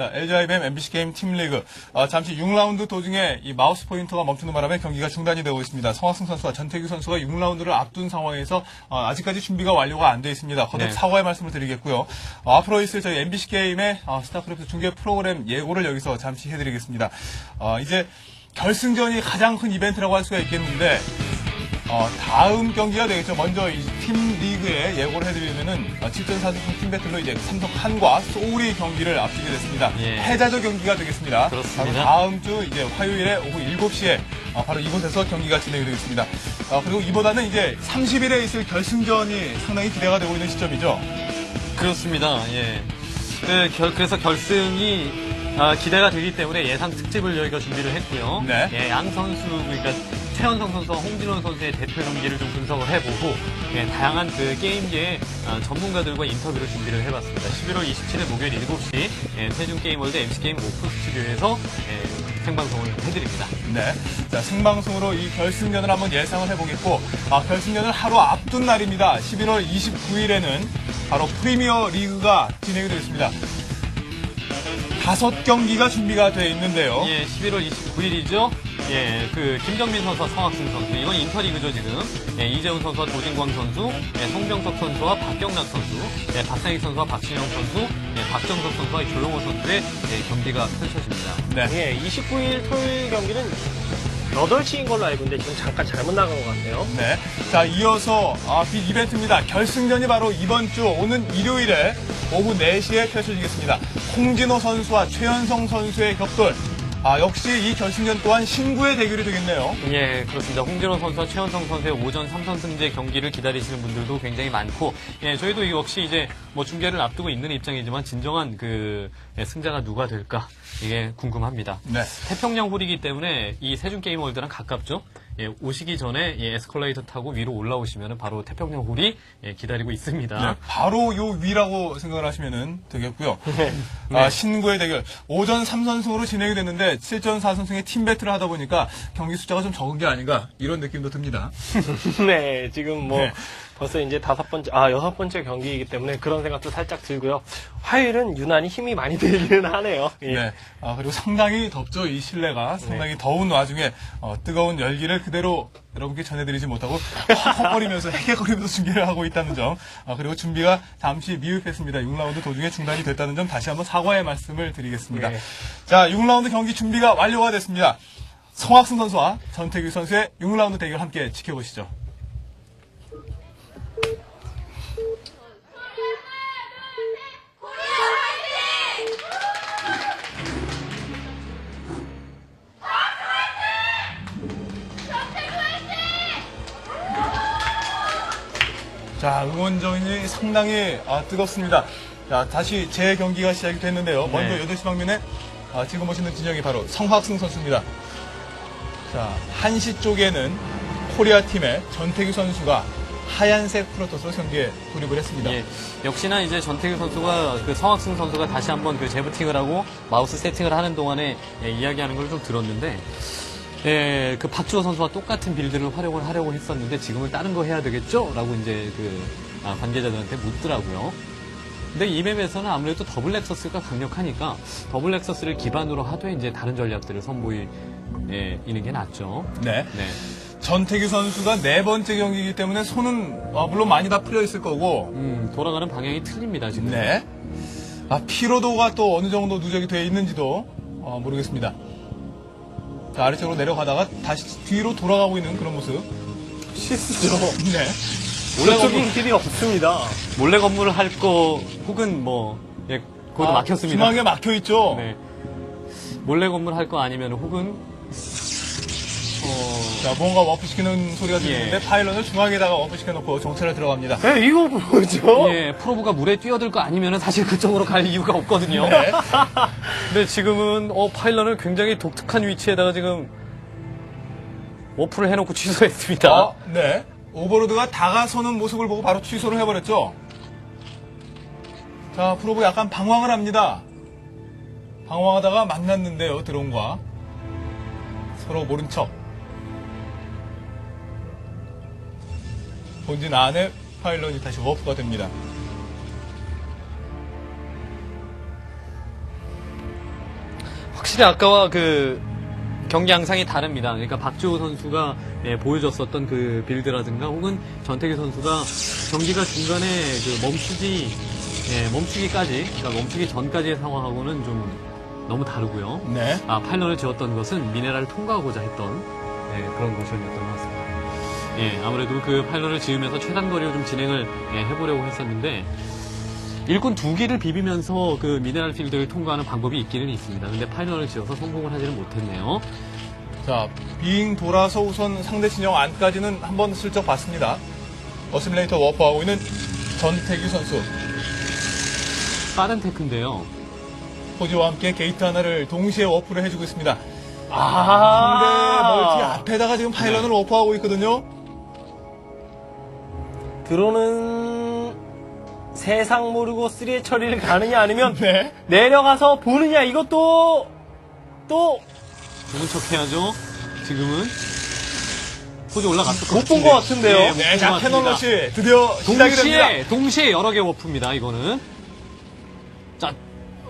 자, LGIBM MBC 게임 팀리그. 어, 잠시 6라운드 도중에 이 마우스 포인터가 멈추는 바람에 경기가 중단이 되고 있습니다. 성학승 선수와 전태규 선수가 6라운드를 앞둔 상황에서 어, 아직까지 준비가 완료가 안 돼 있습니다. 거듭 네. 사과의 말씀을 드리겠고요. 어, 앞으로 있을 저희 MBC 게임의 어, 스타크래프트 중계 프로그램 예고를 여기서 잠시 해드리겠습니다. 어, 이제 결승전이 가장 큰 이벤트라고 할 수가 있겠는데 어, 다음 경기가 되겠죠. 먼저 이 팀 리그에 예고를 해드리면은 어, 7전 4승 팀 배틀로 이제 삼성 한과 소울이 경기를 앞두게 됐습니다. 예. 패자조 경기가 되겠습니다. 그렇습니다. 다음 주 이제 화요일에 오후 7시에 어, 바로 이곳에서 경기가 진행이 되겠습니다. 어, 그리고 이보다는 이제 30일에 있을 결승전이 상당히 기대가 되고 있는 시점이죠. 그렇습니다. 예. 그, 결- 그래서 결승이 아, 기대가 되기 때문에 예상 특집을 저희가 준비를 했고요. 네. 예, 양 선수 그러니까 최현성 선수와 홍진원 선수의 대표 경기를 좀 분석을 해보고 예, 다양한 그 게임계의 아, 전문가들과 인터뷰를 준비를 해봤습니다. 11월 27일 목요일 7시 예, 세준 게임월드 MC 게임 오픈 스튜디오에서 예, 생방송을 해드립니다. 네. 자, 생방송으로 이 결승전을 한번 예상을 해보겠고, 아, 결승전을 하루 앞둔 날입니다. 11월 29일에는 바로 프리미어 리그가 진행이 되겠습니다. 다섯 경기가 준비가 돼 있는데요. 예, 11월 29일이죠. 예, 그 김정민 선수와 성학승 선수 이건 인터리그죠 지금. 예, 이재훈 선수와 조진광 선수, 예, 송병석 선수와 박경락 선수, 예, 박상익 선수와 박신영 선수, 예, 박정석 선수와 조용호 선수의 예, 경기가 펼쳐집니다. 네. 예, 29일 토요일 경기는 8시인 걸로 알고 있는데 지금 잠깐 잘못 나간 것 같네요. 네. 자, 이어서 아, 빅 이벤트입니다. 결승전이 바로 이번 주 오는 일요일에 오후 4시에 펼쳐지겠습니다. 홍진호 선수와 최현성 선수의 격돌. 아, 역시 이 결승전 또한 신구의 대결이 되겠네요. 예, 그렇습니다. 홍진호 선수와 최원성 선수의 오전 3선 승제 경기를 기다리시는 분들도 굉장히 많고, 예, 저희도 역시 이제 뭐 중계를 앞두고 있는 입장이지만 진정한 그 예, 승자가 누가 될까 이게 궁금합니다. 네. 태평양 홀이기 때문에 이 세준 게임 월드랑 가깝죠. 예, 오시기 전에 예, 에스컬레이터 타고 위로 올라오시면 바로 태평양 홀이 예, 기다리고 있습니다. 네, 바로 요 위라고 생각을 하시면 되겠고요. 아, 신구의 대결. 오전 3선승으로 진행이 됐는데 7전 4선승의 팀 배틀을 하다 보니까 경기 숫자가 좀 적은 게 아닌가 이런 느낌도 듭니다. 네, 지금 뭐 네. 벌써 이제 다섯 번째, 아, 여섯 번째 경기이기 때문에 그런 생각도 살짝 들고요. 화요일은 유난히 힘이 많이 들기는 하네요. 예. 네. 아, 그리고 상당히 덥죠. 이 실내가 상당히 더운 와중에 어, 뜨거운 열기를 그대로 여러분께 전해드리지 못하고 헉헉거리면서 헤헤거리면서 중계를 하고 있다는 점. 아, 그리고 준비가 잠시 미흡했습니다. 6라운드 도중에 중단이 됐다는 점 다시 한번 사과의 말씀을 드리겠습니다. 네. 자, 6라운드 경기 준비가 완료가 됐습니다. 성학승 선수와 전태규 선수의 6라운드 대결 함께 지켜보시죠. 자, 응원전이 상당히 아, 뜨겁습니다. 자, 다시 제 경기가 시작이 됐는데요. 먼저 네. 8시 방면에 아, 지금 보시는 진영이 바로 성학승 선수입니다. 자, 1시 쪽에는 코리아 팀의 전태규 선수가 하얀색 프로토스로 경기에 돌입을 했습니다. 예, 역시나 이제 전태규 선수가 그 성학승 선수가 다시 한번 그 재부팅을 하고 마우스 세팅을 하는 동안에 예, 이야기하는 걸 좀 들었는데 예, 그 박주호 선수와 똑같은 빌드를 활용을 하려고 했었는데 지금은 다른 거 해야 되겠죠? 라고 이제 그 아, 관계자들한테 묻더라고요. 근데 이 맵에서는 아무래도 더블 렉서스가 강력하니까 더블 렉서스를 기반으로 하되 이제 다른 전략들을 선보이는 게 낫죠. 네. 네. 전태규 선수가 네 번째 경기이기 때문에 손은 어, 물론 많이 다 풀려 있을 거고 음, 돌아가는 방향이 틀립니다, 지금. 네. 아, 피로도가 또 어느 정도 누적이 되어 있는지도 어, 모르겠습니다. 자, 아래쪽으로 내려가다가 다시 뒤로 돌아가고 있는 그런 모습. 실수죠. 네. 저쪽인 길이 없습니다. 몰래 건물을 할 거 혹은 뭐 예, 거기도 아, 막혔습니다. 중앙에 막혀 있죠. 네. 몰래 건물 할 거 아니면 혹은 어, 자, 뭔가 워프 시키는 소리가 들리는데 예. 파일런을 중앙에다가 워프 시켜놓고 정찰을 들어갑니다. 네, 이거 뭐죠? 예, 프로브가 물에 뛰어들 거 아니면 사실 그쪽으로 갈 이유가 없거든요. 네. 근데 지금은 어, 파일런을 굉장히 독특한 위치에다가 지금 워프를 해놓고 취소했습니다. 아, 네. 오버로드가 다가서는 모습을 보고 바로 취소를 해버렸죠. 자, 프로브 약간 방황을 합니다. 방황하다가 만났는데요, 드론과. 서로 모른 척. 본진 안에 파일런이 다시 워프가 됩니다. 확실히 아까와 그 경기 양상이 다릅니다. 그러니까 박주호 선수가 예, 보여줬었던 그 빌드라든가 혹은 전태기 선수가 경기가 중간에 그 멈추기 예, 멈추기까지 그러니까 멈추기 전까지의 상황하고는 좀 너무 다르고요. 네. 아 파일런을 지었던 것은 미네랄을 통과하고자 했던 예, 그런 모션이었던 것 같습니다. 예, 아무래도 그 파일런을 지으면서 최단 거리로 좀 진행을 예, 해보려고 했었는데 일꾼 두 개를 비비면서 그 미네랄 필드를 통과하는 방법이 있기는 있습니다. 근데 파일런을 지어서 성공을 하지는 못했네요. 자, 빙 돌아서 우선 상대 진영 안까지는 한번 슬쩍 봤습니다. 어시밀레이터 워프하고 있는 전태규 선수. 빠른 테크인데요. 포지와 함께 게이트 하나를 동시에 워프를 해주고 있습니다. 아, 멀티 앞에다가 지금 파일런을 워프하고 있거든요. 드론은 세상 모르고 쓰리의 처리를 가느냐 아니면 네. 내려가서 보느냐 이것도 또 좋은 척 해야죠. 지금은. 포즈 올라갔을 못본 것 같은데요. 예, 네, 못본 자, 것 캐논 같습니다. 러시 드디어 시작이 됩니다. 동시에, 동시에 여러 개 워프입니다, 이거는. 자,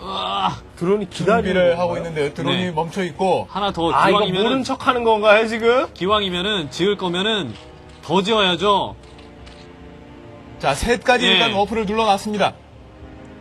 으아, 드론이 기다리는 준비를 하고 건가요? 있는데 드론이 네. 멈춰 있고 하나 더 아 이거 기왕이면은, 모른 척 하는 건가요 지금? 기왕이면은, 지을 거면은, 더 지어야죠. 자, 셋까지 예. 일단 워프를 눌러놨습니다.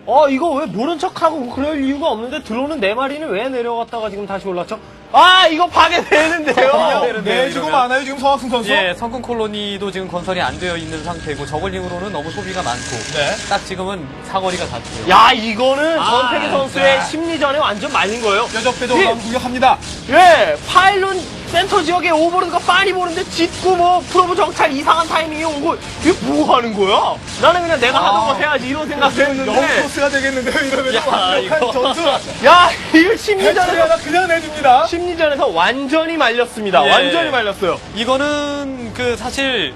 어 이거 왜 모른 척하고 그럴 이유가 없는데 드론은 네 마리는 왜 내려갔다가 지금 다시 올랐죠? 아 이거 파괴되는데요. 어, 내주고 많아요 지금 성학승 선수. 예, 성큰 콜로니도 지금 건설이 안 되어 있는 상태고, 저글링으로는 너무 소비가 많고, 네. 딱 지금은 사거리가 닿고요. 야 이거는 아, 전태기 선수의 네. 심리전에 완전 말린 거예요. 뼈적뼈적 예. 공격합니다. 예, 파일론 센터 지역에 오버로드가 빨리 보는데 짓고 뭐 프로브 정찰 이상한 타이밍이 오고 이게 뭐 하는 거야? 나는 그냥 내가 하던 거 해야지 이런 생각 너무 했는데 코스가 되겠는데요 이러면 야, 완벽한 이거. 전투. 야 이거 심리전에서 그냥 내줍니다. 심리전에서 완전히 말렸습니다. 예. 완전히 말렸어요. 이거는, 그, 사실,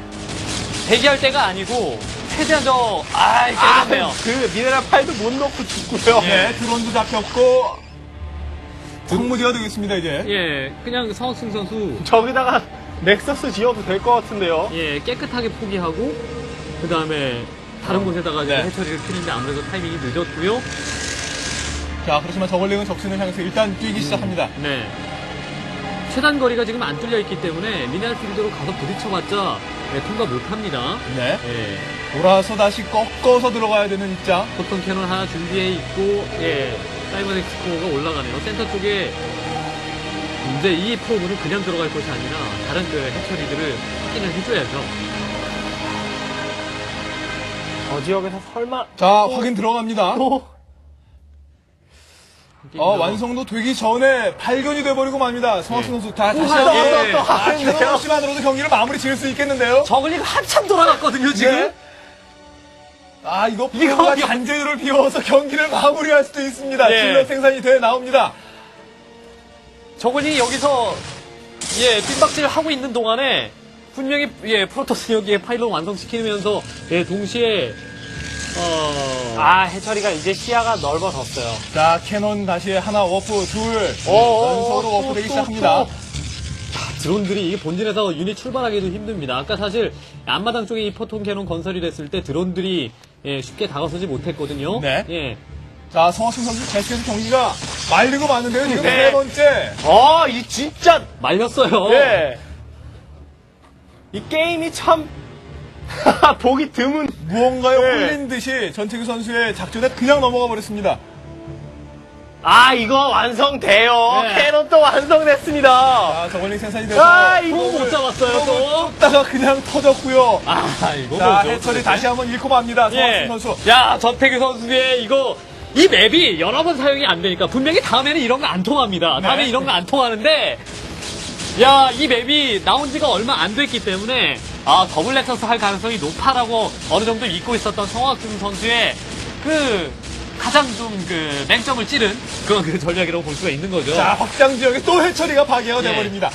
대기할 때가 아니고, 최대한 저, 아, 아, 깨졌네요. 그 미네랄 파일도 못 넣고 죽고요. 예, 드론도 잡혔고 성무지가 되겠습니다 이제. 예, 그냥 성학승 선수, 저기다가 넥서스 지어도 될 것 같은데요. 예, 깨끗하게 포기하고 그 다음에 다른 곳에다가 이제 네. 해처리를 피는데 아무래도 타이밍이 늦었고요. 자 그렇지만 저걸링은 적신을 향해서 일단 뛰기 시작합니다. 네. 최단 거리가 지금 안 뚫려 있기 때문에 미네랄 필드로 가서 부딪혀봤자 예, 통과 못합니다. 네. 예, 돌아서 다시 꺾어서 들어가야 되는 입장. 보통 캐논 하나 준비해 있고 예, 사이버 엑스코어가 올라가네요. 센터 쪽에 이제 이 프로그는 그냥 들어갈 것이 아니라 다른 그 해처리들을 확인을 해줘야죠. 저 지역에서 설마 자 확인 들어갑니다. 또 어, 완성도 되기 전에 발견이 돼버리고 맙니다. 성학승 선수 다, 다시 또, 한번 예. 또 아, 하는데요? 캐논 없이만으로도 경기를 마무리 지을 수 있겠는데요. 저글링 한참 돌아갔거든요 지금. 네. 아 이거 이거- 잔재료를 비워서 경기를 마무리할 수도 있습니다. 예. 질럿 생산이 돼 나옵니다. 저글링이 여기서 예 빈박질을 하고 있는 동안에 분명히 예 프로토스 여기에 파일럿 완성시키면서 예 동시에 어 아 해처리가 이제 시야가 넓어졌어요. 자 캐논 다시 하나 워프 둘 어, 연속으로 어, 워프 또, 되기 또, 시작합니다. 또. 드론들이 이게 본진에서 유닛 출발하기도 힘듭니다. 아까 사실 앞마당 쪽에 이 포통 캐논 건설이 됐을 때 드론들이 예, 쉽게 다가서지 못했거든요. 네. 예. 자 성학승 선수 계속해서 경기가 말리고 마는데요. 지금 네. 세 번째. 아, 이 진짜 말렸어요. 네. 이 게임이 참 보기 드문. 무언가에 네. 홀린 듯이 전태규 선수의 작전에 그냥 넘어가 버렸습니다. 아, 이거 완성돼요. 네. 캐논 또 완성됐습니다. 자 저걸링 생산이 돼서 아, 또 이거 못 잡았어요, 또. 다가 그냥 터졌고요. 아, 이거 자 뭐죠, 해철이 도대체? 다시 한번 잃고 맙니다. 예. 성학승 선수. 야, 전태규 선수의 이거 이 맵이 여러 번 사용이 안 되니까 분명히 다음에는 이런 거 안 통합니다. 다음에 네. 이런 거 안 통하는데 야, 이 맵이 나온 지가 얼마 안 됐기 때문에 아, 더블 렉서스 할 가능성이 높아라고 어느 정도 믿고 있었던 성학승 선수의 그 가장 좀 그 맹점을 찌른 그런 그 전략이라고 볼 수가 있는 거죠. 자 확장 지역에 또 해처리가 파괴가 예. 돼버립니다.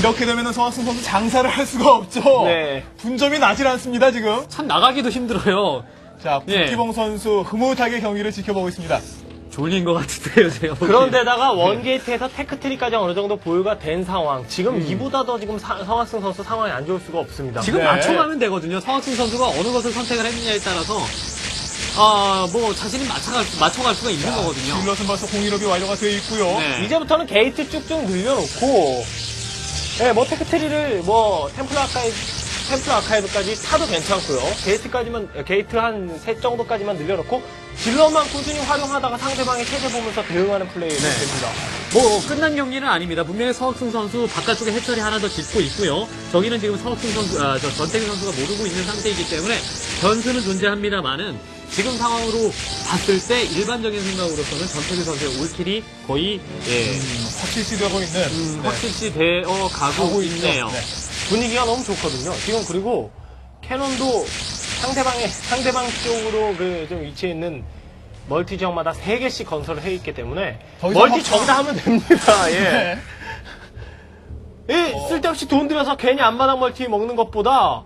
이렇게 되면은 성학승 선수 장사를 할 수가 없죠. 네. 분점이 나질 않습니다 지금. 참 나가기도 힘들어요. 자 예. 국기봉 선수 흐뭇하게 경기를 지켜보고 있습니다. 졸린 것 같은데요, 제가. 보기엔. 그런데다가 원게이트에서 테크트리까지 어느 정도 보유가 된 상황. 지금 이보다 더 지금 사- 성학승 선수 상황이 안 좋을 수가 없습니다. 지금 네. 맞춰가면 되거든요. 성학승 선수가 어느 것을 선택을 했느냐에 따라서 아, 뭐, 자신이 맞춰갈, 수- 맞춰갈 수가 있는 거거든요. 질럿은 벌써 공일업이 완료가 되어 있고요. 네. 이제부터는 게이트 쭉쭉 늘려놓고, 예, 뭐 테크트리를 뭐 템플 아카이브, 템플 아카이브까지 타도 괜찮고요. 게이트까지만, 예, 게이트 한 셋 정도까지만 늘려놓고, 질럿만 꾸준히 활용하다가 상대방의 체제 보면서 대응하는 플레이가 네. 됩니다. 뭐 끝난 경기는 아닙니다. 분명히 서학승 선수 바깥쪽에 해처리 하나 더 짓고 있고요. 저기는 지금 서학승 선수, 아, 저 전태규 선수가 모르고 있는 상태이기 때문에 변수는 존재합니다만은 지금 상황으로 봤을 때 일반적인 생각으로서는 전태규 선수의 올킬이 거의 예, 확실시 되고 있는 음, 네. 확실시 되어 가고, 가고 있죠. 있네요. 네. 분위기가 너무 좋거든요. 지금 그리고 캐논도 상대방의 상대방 쪽으로 그 좀 위치해 있는 멀티 지역마다 3개씩 건설을 해 있기 때문에 더 이상 멀티 확장- 저기다 하면 됩니다. 예. 네. 이 쓸데없이 돈 들여서 괜히 앞마당 멀티 먹는 것보다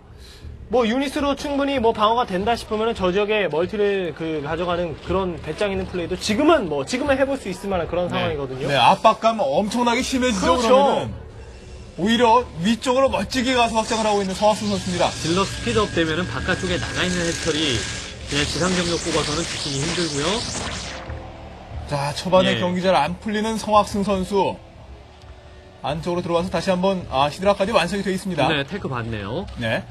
뭐 유닛으로 충분히 뭐 방어가 된다 싶으면 저 지역에 멀티를 그 가져가는 그런 배짱 있는 플레이도 지금은 뭐 지금은 해볼 수 있을 만한 그런 상황이거든요. 네, 압박감 엄청나게 심해지죠. 그렇죠. 그러면은 오히려 위쪽으로 멋지게 가서 확장을 하고 있는 성학순 선수입니다. 질러 스피드업 되면은 바깥쪽에 나가 있는 해처리 그냥 지상 경력 뽑아서는 지키기 힘들고요. 자, 초반에 예. 경기 잘 안 풀리는 성학승 선수. 안쪽으로 들어와서 다시 한번 아, 히드라까지 완성이 되어 있습니다. 네, 테크 봤네요. 네.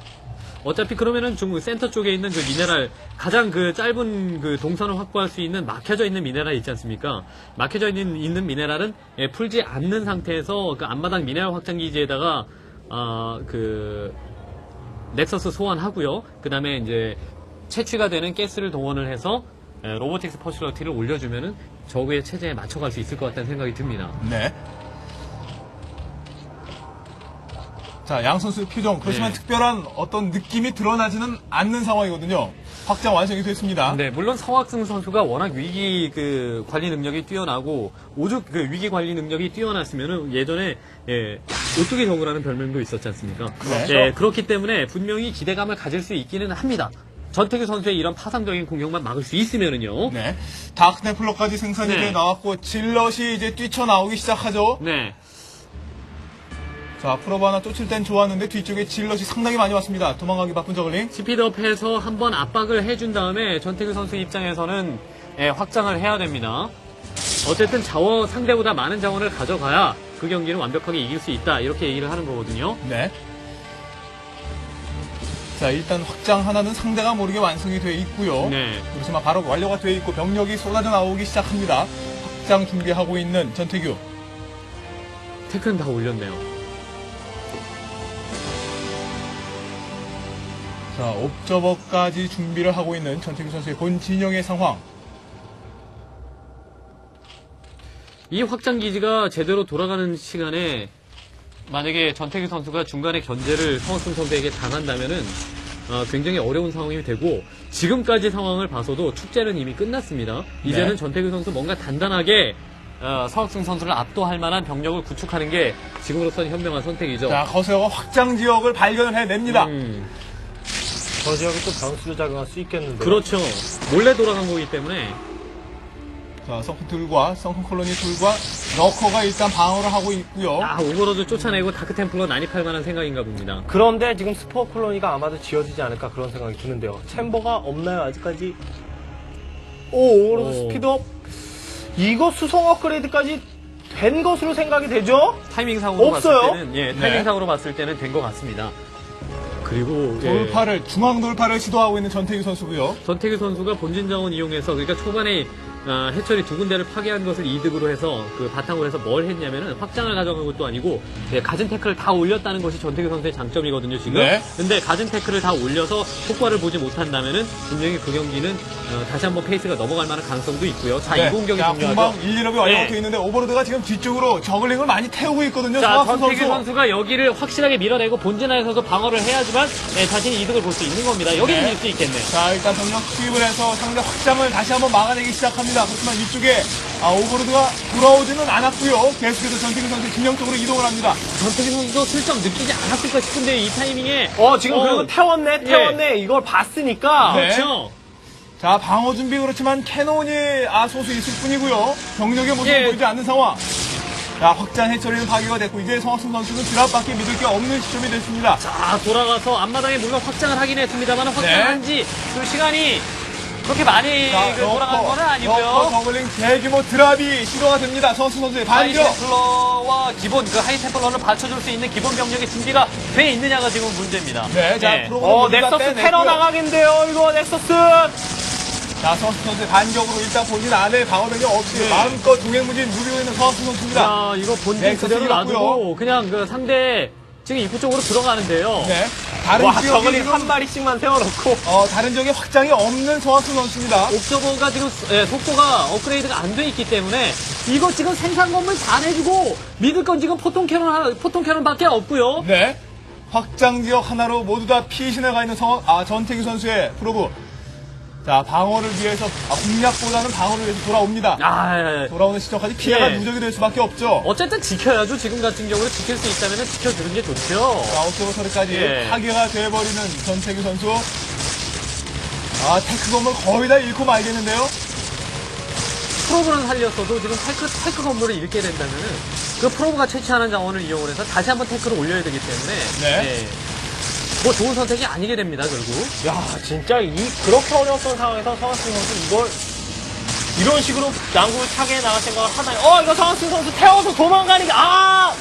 어차피 그러면은 중국 센터 쪽에 있는 그 미네랄 가장 그 짧은 그 동선을 확보할 수 있는 막혀져 있는 미네랄 있지 않습니까? 막혀져 있는 있는 미네랄은 예, 풀지 않는 상태에서 그 앞마당 미네랄 확장 기지에다가 아그 넥서스 소환하고요. 그다음에 이제 채취가 되는 가스를 동원을 해서 예, 로보틱스 퍼슐러티를 올려주면은 적의 체제에 맞춰갈 수 있을 것 같다는 생각이 듭니다. 네. 자, 양 선수의 표정. 그렇지만 네. 특별한 어떤 느낌이 드러나지는 않는 상황이거든요. 확장 완성이 됐습니다. 네, 물론 성학승 선수가 워낙 위기 그 관리 능력이 뛰어나고 오죽 그 위기 관리 능력이 뛰어났으면은 예전에 예, 오뚜기 정우라는 별명도 있었지 않습니까? 네. 예, 그렇기 때문에 분명히 기대감을 가질 수 있기는 합니다. 전태규 선수의 이런 파상적인 공격만 막을 수 있으면은요. 네. 다크네플러까지 생산이 네. 돼 나왔고, 질럿이 이제 뛰쳐나오기 시작하죠. 네. 자, 프로브 하나 쫓을 땐 좋았는데 뒤쪽에 질럿이 상당히 많이 왔습니다. 도망가기 바쁜 저글링. 스피드업해서 한번 압박을 해준 다음에 전태규 선수 입장에서는 예, 확장을 해야 됩니다. 어쨌든 자원 상대보다 많은 자원을 가져가야 그 경기는 완벽하게 이길 수 있다 이렇게 얘기를 하는 거거든요. 네. 자, 일단 확장 하나는 상대가 모르게 완성이 되어 있고요. 네. 그렇지만 바로 완료가 되어 있고 병력이 쏟아져 나오기 시작합니다. 확장 준비하고 있는 전태규. 테크는 다 올렸네요. 자, 옵저버까지 준비를 하고 있는 전태규 선수의 본 진영의 상황. 이 확장 기지가 제대로 돌아가는 시간에 만약에 전태규 선수가 중간에 견제를 성학승 선수에게 당한다면은 어, 굉장히 어려운 상황이 되고 지금까지 상황을 봐서도 축제는 이미 끝났습니다. 이제는 네. 전태규 선수 뭔가 단단하게 어, 성학승 선수를 압도할 만한 병력을 구축하는 게 지금으로서는 현명한 선택이죠. 자, 거세어가 확장 지역을 발견을 해냅니다. 음, 저 지역이 또 변수를 작용할 수 있겠는데. 그렇죠. 몰래 돌아간 거기 때문에 자, 성큰 둘과 성큰 콜로니 둘과 러커가 일단 방어를 하고 있고요. 아 오버로드 쫓아내고 다크템플러 난입할 만한 생각인가 봅니다. 그런데 지금 스포 콜로니가 아마도 지어지지 않을까 그런 생각이 드는데요. 챔버가 없나요 아직까지? 오 오로드 오. 스피드업 이거 수송 업그레이드까지 된 것으로 생각이 되죠? 타이밍상으로 없어요? 봤을 때는 예, 네. 타이밍상으로 봤을 때는 된 것 같습니다. 그리고 예, 돌파를 중앙 돌파를 시도하고 있는 전태규 선수고요. 전태규 선수가 본진 자원 이용해서 그러니까 초반에 아, 해철이 두 군데를 파괴한 것을 이득으로 해서 그 바탕으로 해서 뭘 했냐면은 확장을 가져간 것도 아니고 예, 가진 태클을 다 올렸다는 것이 전태규 선수의 장점이거든요 지금. 네. 근데 가진 태클을 다 올려서 효과를 보지 못한다면은 분명히 그 경기는 어, 다시 한번 페이스가 넘어갈 만한 가능성도 있고요. 자, 이 공격이 자. 공방 1, 2업이 완료가 네. 있는데 오버로드가 지금 뒤쪽으로 저글링을 많이 태우고 있거든요. 자, 전태규 선수. 선수가 여기를 확실하게 밀어내고 본진 안에서도 방어를 해야지만 예, 자신이 이득을 볼 수 있는 겁니다. 여기는 네. 밀수 있겠네요. 자, 일단 병력 투입을 해서 상대 확장을 다시 한번 막아내기 시작합니다. 그렇지만 이쪽에 아, 오버로드가 돌아오지는 않았고요. 계속해서 전태규 선수 진영 쪽으로 이동을 합니다. 전태규 선수도 슬쩍 느끼지 않았을까 싶은데 이 타이밍에 어 지금 어, 그리고 태웠네 태웠네 이걸 봤으니까 네. 그렇죠. 자, 방어 준비 그렇지만 캐논이 아 소수 있을 뿐이고요. 병력의 모습이 예. 보이지 않는 상황. 자, 확장 해처리는 파괴가 됐고 이제 성학순 선수는 드랍밖에 믿을 게 없는 시점이 됐습니다. 자 돌아가서 앞마당에 물론 확장을 하긴 했습니다만 확장한 네. 지그 시간이 그렇게 많이 자, 그 돌아가는 건 아니고요. 저글링 대규모 드랍이 시도가 됩니다. 서학승 선수의 반격. 하이템플러와 기본 그 하이템플러를 받쳐줄 수 있는 기본 병력의 준비가 돼 있느냐가 지금 문제입니다. 네, 자, 예. 프로 어, 넥서스 테러 나가긴데요, 이거 넥서스. 자, 서학승 선수의 반격으로 일단 본인 안에 방어병력 없이 네. 마음껏 동행무진 누비고 있는 서학승 선수입니다. 자, 이거 본진 네, 그대로. 놔두고 그냥 그 상대 지금 입구 쪽으로 들어가는데요. 네. 다른 와, 지역에 저글링 지금, 한 마리씩만 세워놓고. 어, 다른 지역에 확장이 없는 서학승 선수입니다. 옵저버가 지금 예, 속도가 업그레이드가 안 돼 있기 때문에 이거 지금 생산 건물 잘 해주고 믿을 건 지금 포통 캐논 하나, 포통 캐논밖에 없고요. 네. 확장 지역 하나로 모두 다 피신해 가 있는 성, 아, 전태기 선수의 프로브. 자, 방어를 위해서, 아, 공략보다는 방어를 위해서 돌아옵니다. 아, 돌아오는 시점까지 피해가 예. 누적이 될 수밖에 없죠. 어쨌든 지켜야죠. 지금 같은 경우는 지킬 수 있다면 지켜주는 게 좋죠. 자, 옥토버 서리까지 예. 파괴가 돼버리는 전태기 선수. 아, 테크 건물 거의 다 잃고 말겠는데요? 프로브는 살렸어도 지금 테크, 테크 건물을 잃게 된다면은 그 프로브가 채취하는 자원을 이용을 해서 다시 한번 테크를 올려야 되기 때문에 네. 예. 뭐 좋은 선택이 아니게 됩니다 결국 야, 진짜 이 그렇게 어려웠던 상황에서 성학승 선수 이걸 이런 식으로 양구를 차게 나갈 생각을 하다니. 어, 이거 성학승 선수 태워서 도망가는 게 아!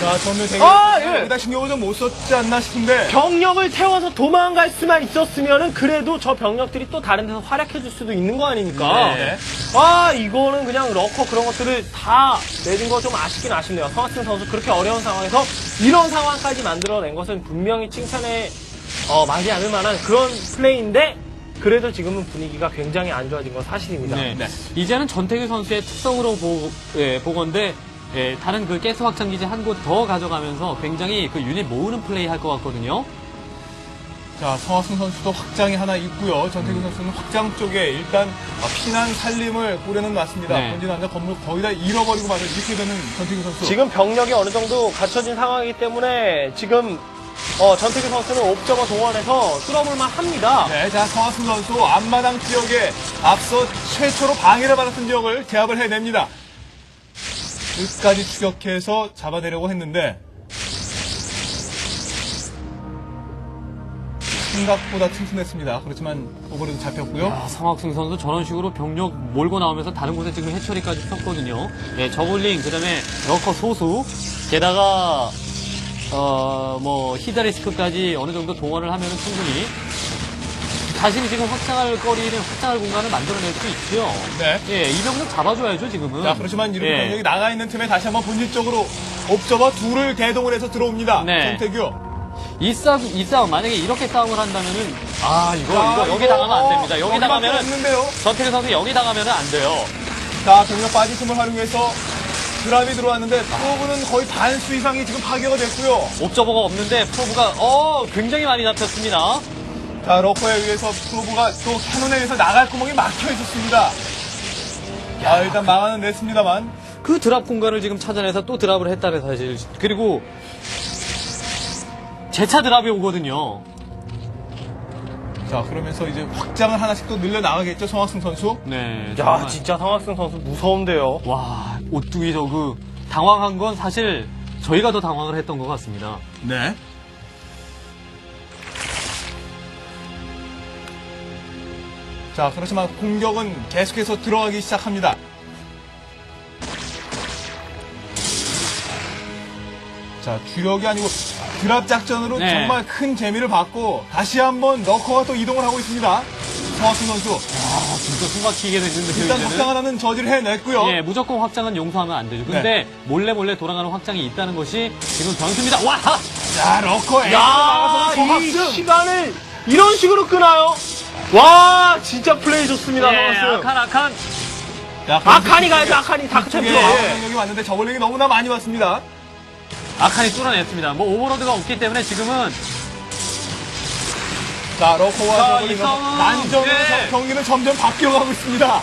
자, 저는 되게 아, 예. 여기다 신경을 좀 못 썼지 않나 싶은데. 병력을 태워서 도망갈 수만 있었으면은 그래도 저 병력들이 또 다른 데서 활약해 줄 수도 있는 거 아닙니까? 네. 아, 이거는 그냥 러커 그런 것들을 다 내준 거 좀 아쉽긴 아쉽네요. 성학승 선수 그렇게 어려운 상황에서 이런 상황까지 만들어낸 것은 분명히 칭찬에 어, 맞지 않을 만한 그런 플레이인데 그래도 지금은 분위기가 굉장히 안 좋아진 건 사실입니다. 네. 네. 이제는 전태규 선수의 특성으로 보, 예, 보건데 예, 다른 그 가스 확장 기지 한 곳 더 가져가면서 굉장히 그 유닛 모으는 플레이 할 것 같거든요. 자, 성학승 선수도 확장이 하나 있고요. 전태규 선수는 확장 쪽에 일단 아, 피난 살림을 꾸려는 놨습니다. 네. 본진 안에 건물 거의 다 잃어버리고 말을 이렇게 되는 전태규 선수. 지금 병력이 어느 정도 갖춰진 상황이기 때문에 지금 어, 전태규 선수는 옵저버 동원해서 뚫어볼만 합니다. 네, 자, 성학승 선수 앞마당 지역에 앞서 최초로 방해를 받았던 지역을 제압을 해냅니다. 끝까지 추격해서 잡아내려고 했는데 생각보다 튼튼했습니다. 그렇지만 오버로드 잡혔고요. 아, 상학승 선수 저런 식으로 병력 몰고 나오면서 다른 곳에 지금 해처리까지 폈거든요. 예, 저글링, 그 다음에 러커 소수, 게다가, 어, 뭐, 히다리스크까지 어느 정도 동원을 하면 충분히 자신이 지금 확장할 거리는 확장할 공간을 만들어낼 수 있죠. 네. 예, 이 병력 잡아줘야죠, 지금은. 자, 그렇지만 이렇게 예. 병력이 나가 있는 틈에 다시 한번 본질 쪽으로 옵저버 둘을 대동을 해서 들어옵니다. 네. 전태규. 이 싸움, 이 싸움, 만약에 이렇게 싸움을 한다면은, 아, 이거, 자, 이거, 여기 이거, 당하면 안 됩니다. 여기 여기밖에 당하면은. 전태규 선수 여기 당하면은 안 돼요. 자, 병력 빠지심을 활용해서 드랍이 들어왔는데 프로브는 거의 반수 이상이 지금 파괴가 됐고요. 옵저버가 없는데, 프로브가, 어, 굉장히 많이 잡혔습니다. 자, 러커에 의해서 프로브가 또 캐논에 의해서 나갈 구멍이 막혀 있었습니다. 자, 일단 막아는 냈습니다만. 그 드랍 공간을 지금 찾아내서 또 드랍을 했다는 사실. 그리고 재차 드랍이 오거든요. 자, 그러면서 이제 확장을 하나씩 또 늘려 나가겠죠, 성학승 선수. 네. 야, 정말. 진짜 상학승 선수 무서운데요. 와, 오뚜기 저그 당황한 건 사실 저희가 더 당황을 했던 것 같습니다. 네. 자, 그렇지만 공격은 계속해서 들어가기 시작합니다. 자, 주력이 아니고 드랍 작전으로 네. 정말 큰 재미를 받고 다시 한번 너커가 또 이동을 하고 있습니다. 성학승 선수. 아, 진짜 숨막히게 됐는데요, 일단 이제는. 확장 하나는 저지를 해냈고요. 예, 무조건 확장은 용서하면 안 되죠. 근데 네. 몰래 몰래 돌아가는 확장이 있다는 것이 지금 변수입니다. 와! 자, 러커 에이스 야, 막아서는 이. 시간을 이런 식으로 끄나요? 와, 진짜 플레이 좋습니다, 예, 상학승. 아칸, 아칸. 자, 아칸이 가야죠, 아칸이. 다크 쪽에 챔피언. 병력이 왔는데 저글링이 너무나 많이 왔습니다. 아칸이 뚫어냈습니다. 뭐 오버로드가 없기 때문에 지금은 자, 러커와 자, 저글링 이 싸움은, 난전으로 예. 경기는 점점 바뀌어가고 있습니다.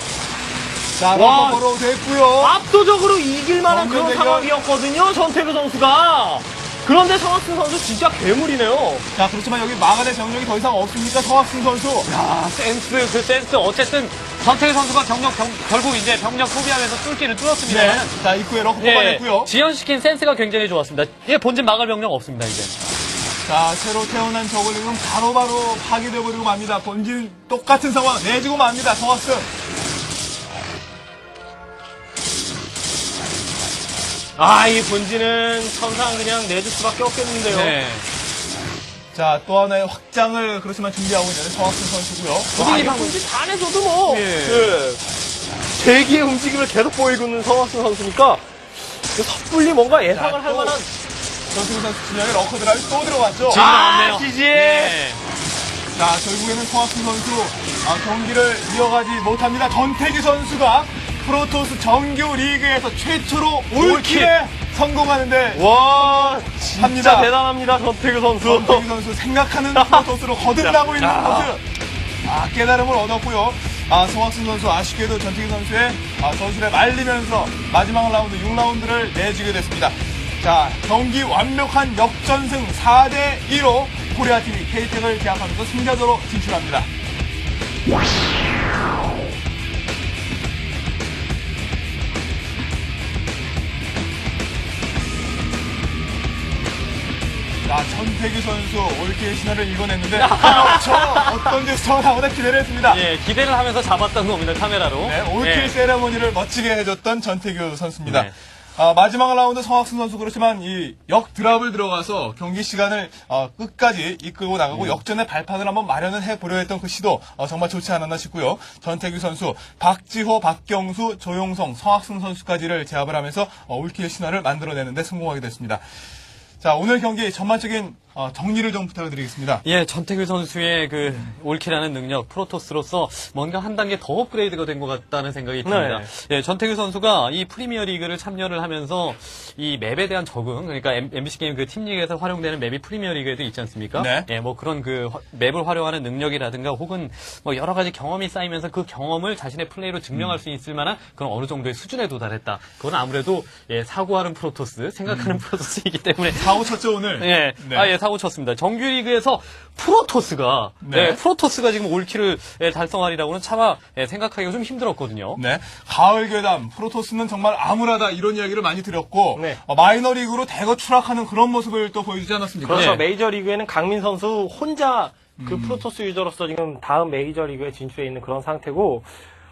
자, 와. 러커 걸어도 됐고요. 압도적으로 이길 만한 그런 대결. 상황이었거든요, 전태규 선수가. 그런데 성학승 선수 진짜 괴물이네요. 자, 그렇지만 여기 막아낼 병력이 더 이상 없습니까? 성학승 선수. 아, 센스, 그 센스. 어쨌든 전태규 선수가 병력 병- 결국 이제 병력 소비하면서 뚫기를 네. 뚫었습니다만 자, 입구에 러커 예, 뽑아냈고요. 지연시킨 센스가 굉장히 좋았습니다. 이제 본진 막을 병력 없습니다, 이제. 자, 새로 태어난 저글링은 바로바로 파괴되어버리고 맙니다. 본진 똑같은 상황 내주고 맙니다. 성학승. 아, 이 본진은 천상 그냥 내줄 수밖에 없겠는데요. 네. 자, 또 하나의 확장을 그렇지만 준비하고 있는 성학승 선수고요. 와, 이 본진 다 내줘도 뭐, 예. 그, 대기의 움직임을 계속 보이고 있는 성학승 선수니까, 그 섣불리 뭔가 예상을 자, 할 또 만한. 전승우 선수 진영에 러커 드라이브 또 들어갔죠. 지금 나왔네요. 지지! 예. 자, 결국에는 성학승 선수 아, 경기를 이어가지 못합니다. 전태기 선수가 프로토스 정규 리그에서 최초로 올킬에 성공하는데 와, 진짜 합니다. 대단합니다, 전태규 선수. 전태기 선수 생각하는 프로토스로 거듭나고 있는 모습. 아, 깨달음을 얻었고요. 아, 성학승 선수 아쉽게도 전태기 선수의 아, 전술에 말리면서 마지막 라운드 6라운드를 내주게 됐습니다. 자, 경기 완벽한 역전승 4대 2로 코리아팀이 KT를 제압하면서 승자조로 진출합니다. 자, 전태기 선수 올킬 신화를 읽어냈는데 그렇죠. 어떤 뉴스가 나오나 기대를 했습니다. 예, 기대를 하면서 잡았던 겁니다, 카메라로. 네, 올킬 예. 세레모니를 멋지게 해줬던 전태규 선수입니다. 네. 아, 마지막 라운드 성학승 선수 그렇지만 이 역 드랍을 들어가서 경기 시간을 어, 끝까지 이끌고 나가고 음. 역전의 발판을 한번 마련을 해보려 했던 그 시도 어, 정말 좋지 않았나 싶고요. 전태규 선수, 박지호, 박경수, 조용성, 성학승 선수까지를 제압을 하면서 어, 올킬 신화를 만들어내는데 성공하게 됐습니다. 자, 오늘 경기 전반적인 어, 정리를 좀 부탁드리겠습니다. 예, 전태규 선수의 그 올킬하는 능력 프로토스로서 뭔가 한 단계 더 업그레이드가 된 것 같다는 생각이 듭니다. 예, 전태규 선수가 이 프리미어 리그를 참여를 하면서 이 맵에 대한 적응, 그러니까 MBC 게임 그 팀리그에서 활용되는 맵이 프리미어 리그에도 있지 않습니까? 네. 예, 뭐 그런 그 화- 맵을 활용하는 능력이라든가 혹은 뭐 여러 가지 경험이 쌓이면서 그 경험을 자신의 플레이로 증명할 수 있을 만한 그런 어느 정도의 수준에 도달했다. 그건 아무래도 예, 사고하는 프로토스, 생각하는 프로토스이기 때문에 사고 쳤죠, 오늘? 예, 네. 아, 예, 사고 쳤습니다. 정규리그에서 프로토스가, 네. 네, 프로토스가 지금 올킬을 예, 달성하리라고는 차마 예, 생각하기가 좀 힘들었거든요. 네. 가을 괴담, 프로토스는 정말 암울하다 이런 이야기를 많이 드렸고, 네. 어, 마이너리그로 대거 추락하는 그런 모습을 또 보여주지 않았습니까? 그렇죠. 네. 메이저리그에는 강민 선수 혼자 그 프로토스 유저로서 지금 다음 메이저리그에 진출해 있는 그런 상태고,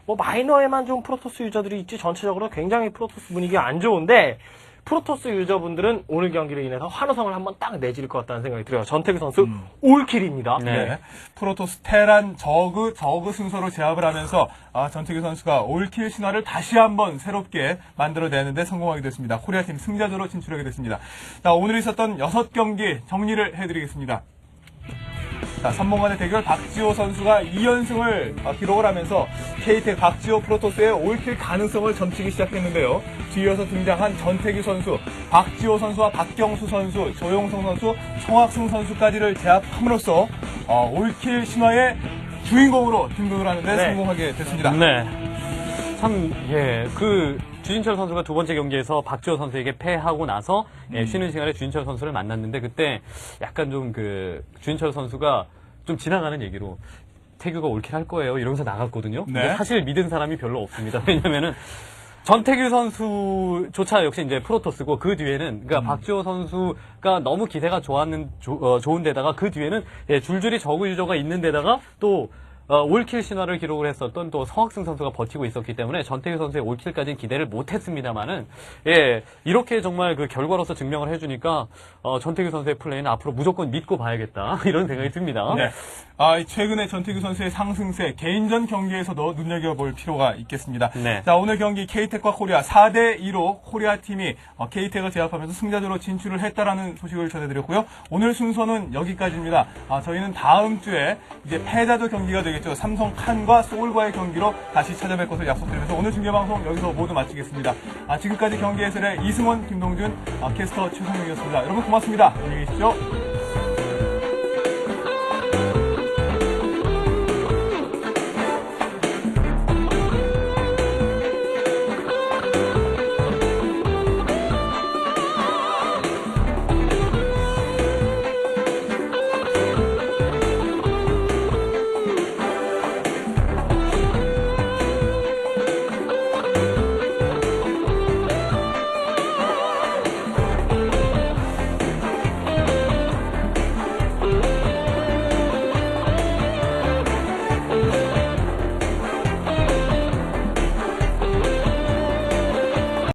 뭐 마이너에만 좀 프로토스 유저들이 있지 전체적으로 굉장히 프로토스 분위기가 안 좋은데, 프로토스 유저분들은 오늘 경기로 인해서 환호성을 한번 딱 내질 것 같다는 생각이 들어요. 전태규 선수 올킬입니다. 네. 네. 프로토스 테란 저그 저그 순서로 제압을 하면서 아, 전태규 선수가 올킬 신화를 다시 한번 새롭게 만들어내는데 성공하게 됐습니다. 코리아팀 승자조로 진출하게 됐습니다. 자, 오늘 있었던 6경기 정리를 해드리겠습니다. 자, 3번 간의 대결 박지호 선수가 2연승을 어, 기록을 하면서 KT 박지호 프로토스의 올킬 가능성을 점치기 시작했는데요. 뒤이어서 등장한 전태규 선수, 박지호 선수와 박경수 선수, 조용성 선수, 송학승 선수까지를 제압함으로써 어, 올킬 신화의 주인공으로 등극을 하는데 네. 성공하게 됐습니다. 네. 참, 예, 그, 주진철 선수가 두 번째 경기에서 박지호 선수에게 패하고 나서 예, 쉬는 시간에 주진철 선수를 만났는데 그때 약간 좀 그 주진철 선수가 좀 지나가는 얘기로 태규가 올킬 할 거예요 이러면서 나갔거든요. 근데 네. 사실 믿은 사람이 별로 없습니다. 왜냐면은 전태규 선수조차 역시 이제 프로토스고 그 뒤에는 그러니까 박지호 선수가 너무 기세가 좋았는 조- 어, 좋은 데다가 그 뒤에는 예, 줄줄이 저그 유저가 있는 데다가 또 어, 올킬 신화를 기록을 했었던 또 성학승 선수가 버티고 있었기 때문에 전태규 선수의 올킬까지는 기대를 못했습니다만은 예 이렇게 정말 그 결과로서 증명을 해주니까 어, 전태규 선수의 플레이는 앞으로 무조건 믿고 봐야겠다 이런 생각이 듭니다. 네. 아, 이 최근에 전태규 선수의 상승세 개인전 경기에서도 눈여겨볼 필요가 있겠습니다. 네. 자, 오늘 경기 K텍과 코리아 4대 2로 코리아 팀이 어, K텍을 제압하면서 승자조로 진출을 했다라는 소식을 전해드렸고요. 오늘 순서는 여기까지입니다. 아, 저희는 다음 주에 이제 패자조 경기가 되겠 죠. 삼성 칸과 소울과의 경기로 다시 찾아뵐 것을 약속드리면서 오늘 중계방송 여기서 모두 마치겠습니다. 아, 지금까지 경기 해설의 이승원, 김동준, 아, 캐스터 최성용이었습니다. 여러분 고맙습니다. 안녕히 계십시오.